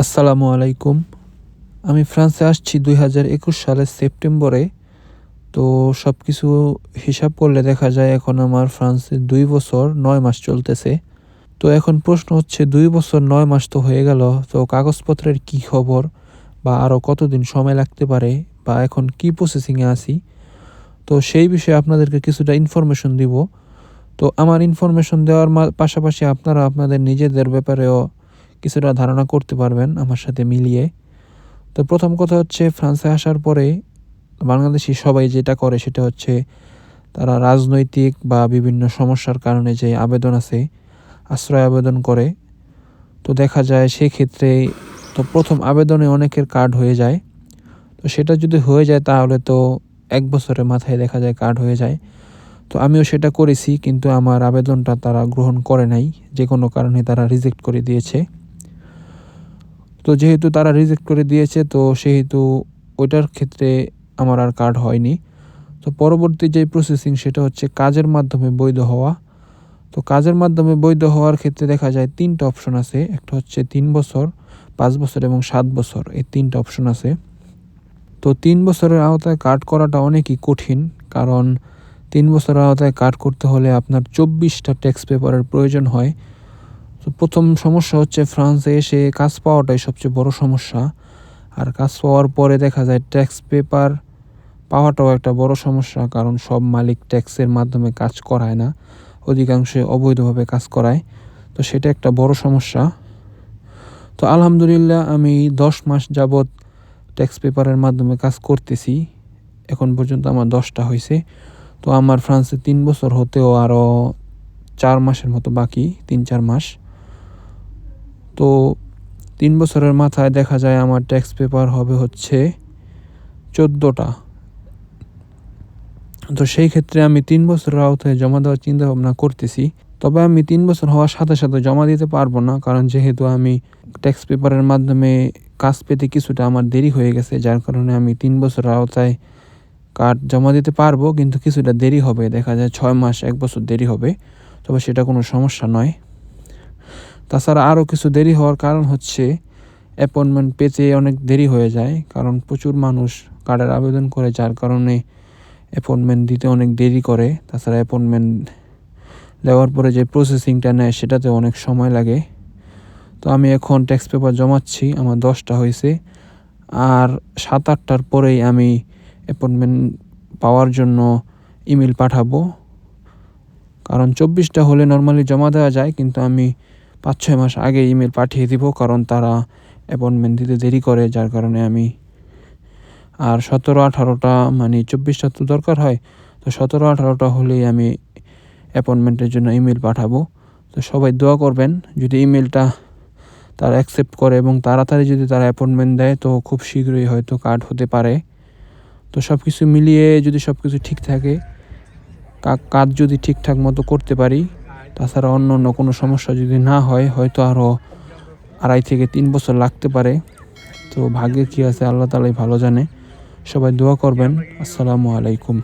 আসসালামু আলাইকুম। আমি ফ্রান্সে আসছি দুই হাজার একুশ সালের সেপ্টেম্বরে। তো সব কিছু হিসাব করলে দেখা যায় এখন আমার ফ্রান্সে দুই বছর নয় মাস চলতেছে। তো এখন প্রশ্ন হচ্ছে, দুই বছর নয় মাস তো হয়ে গেল, তো কাগজপত্রের কি খবর? বা আরও কতদিন সময় লাগতে পারে? বা এখন কি প্রসেসিংয়ে আছি? তো সেই বিষয়ে আপনাদেরকে কিছুটা ইনফরমেশন দিব। তো আমার ইনফরমেশন দেওয়ার পাশাপাশি আপনারা আপনাদের নিজেদের ব্যাপারেও কিছুটা ধারণা করতে পারবেন আমার সাথে মিলিয়ে। তো প্রথম কথা হচ্ছে, ফ্রান্সে আসার পরে বাংলাদেশি সবাই যেটা করে সেটা হচ্ছে তারা রাজনৈতিক বা বিভিন্ন সমস্যার কারণে যে আবেদন আছে, আশ্রয় আবেদন করে। তো দেখা যায় সেক্ষেত্রে তো প্রথম আবেদনে অনেকের কার্ড হয়ে যায়। তো সেটা যদি হয়ে যায় তাহলে তো এক বছরের মাথায় দেখা যায় কার্ড হয়ে যায়। তো আমিও সেটা করেছি, কিন্তু আমার আবেদনটা তারা গ্রহণ করে নাই, যে কোনো কারণে তারা রিজেক্ট করে দিয়েছে। তো যেহেতু তারা রিজেক্ট করে দিয়েছে, তো সেহেতু ওইটার ক্ষেত্রে আমার আর কার্ড হয়নি। তো পরবর্তী যে প্রসেসিং সেটা হচ্ছে কাজের মাধ্যমে বৈধ হওয়া। তো কাজের মাধ্যমে বৈধ হওয়ার ক্ষেত্রে দেখা যায় তিনটা অপশন আছে। একটা হচ্ছে তিন বছর, পাঁচ বছর এবং সাত বছর এই তিনটা অপশন আছে। তো তিন বছরের আওতায় কার্ড করাটা অনেকই কঠিন, কারণ তিন বছরের আওতায় কার্ড করতে হলে আপনার চব্বিশটা ট্যাক্স পেপারের প্রয়োজন হয়। তো প্রথম সমস্যা হচ্ছে ফ্রান্সে এসে কাজ পাওয়াটাই সবচেয়ে বড় সমস্যা। আর কাজ পাওয়ার পরে দেখা যায় ট্যাক্স পেপার পাওয়াটাও একটা বড় সমস্যা, কারণ সব মালিক ট্যাক্সের মাধ্যমে কাজ করায় না, অধিকাংশে অবৈধভাবে কাজ করায়। তো সেটা একটা বড় সমস্যা। তো আলহামদুলিল্লাহ আমি দশ মাস যাবৎ ট্যাক্স পেপারের মাধ্যমে কাজ করতেছি, এখন পর্যন্ত আমার দশটা হয়েছে। তো আমার ফ্রান্সে তিন বছর হতেও আরও চার মাসের মতো বাকি, তিন চার মাস। তো তিন বছরের মাথায় দেখা যায় আমার ট্যাক্স পেপার হবে হচ্ছে চোদ্দোটা। তো সেই ক্ষেত্রে আমি তিন বছরের আওতায় জমা দেওয়ার চিন্তা ভাবনা করতেছি। তবে আমি তিন বছর হওয়ার সাথে সাথে জমা দিতে পারব না, কারণ যেহেতু আমি ট্যাক্স পেপারের মাধ্যমে কাজ পেতে কিছুটা আমার দেরি হয়ে গেছে, যার কারণে আমি তিন বছরের আওতায় কার্ড জমা দিতে পারব, কিন্তু কিছুটা দেরি হবে। দেখা যায় ছয় মাস, এক বছর দেরি হবে, তবে সেটা কোনো সমস্যা নয়। তাছাড়া আরও কিছু দেরি হওয়ার কারণ হচ্ছে অ্যাপয়েন্টমেন্ট পেতে অনেক দেরি হয়ে যায়, কারণ প্রচুর মানুষ কার্ডের আবেদন করে, যার কারণে অ্যাপয়েন্টমেন্ট দিতে অনেক দেরি করে। তাছাড়া অ্যাপয়েন্টমেন্ট দেওয়ার পরে যে প্রসেসিংটা নেয়, সেটাতে অনেক সময় লাগে। তো আমি এখন ট্যাক্স পেপার জমাচ্ছি, আমার দশটা হয়েছে। আর সাত আটটার পরেই আমি অ্যাপয়েন্টমেন্ট পাওয়ার জন্য ইমেল পাঠাবো। কারণ চব্বিশটা হলে নর্মালি জমা দেওয়া যায়, কিন্তু আমি পাঁচ ছয় মাস আগে ইমেল পাঠিয়ে দিব, কারণ তারা অ্যাপয়েন্টমেন্ট দিতে দেরি করে, যার কারণে আমি আর সতেরো আঠারোটা মানে চব্বিশটা তো দরকার হয়, তো সতেরো আঠারোটা হলেই আমি অ্যাপয়েন্টমেন্টের জন্য ইমেল পাঠাবো। তো সবাই দোয়া করবেন, যদি ইমেলটা তারা অ্যাকসেপ্ট করে এবং তাড়াতাড়ি যদি তারা অ্যাপয়েন্টমেন্ট দেয়, তো খুব শীঘ্রই হয়তো কার্ড হতে পারে। তো সব কিছু মিলিয়ে যদি সব কিছু ঠিক থাকে কাজ যদি ঠিকঠাক মতো করতে পারি তাছাড়া অন্য অন্য কোনো সমস্যা যদি না হয়, হয়তো আরও আড়াই থেকে তিন বছর লাগতে পারে। তো ভাগ্যে কী আছে, আল্লাহ তালাই ভালো জানে। সবাই দোয়া করবেন। আসসালামু আলাইকুম।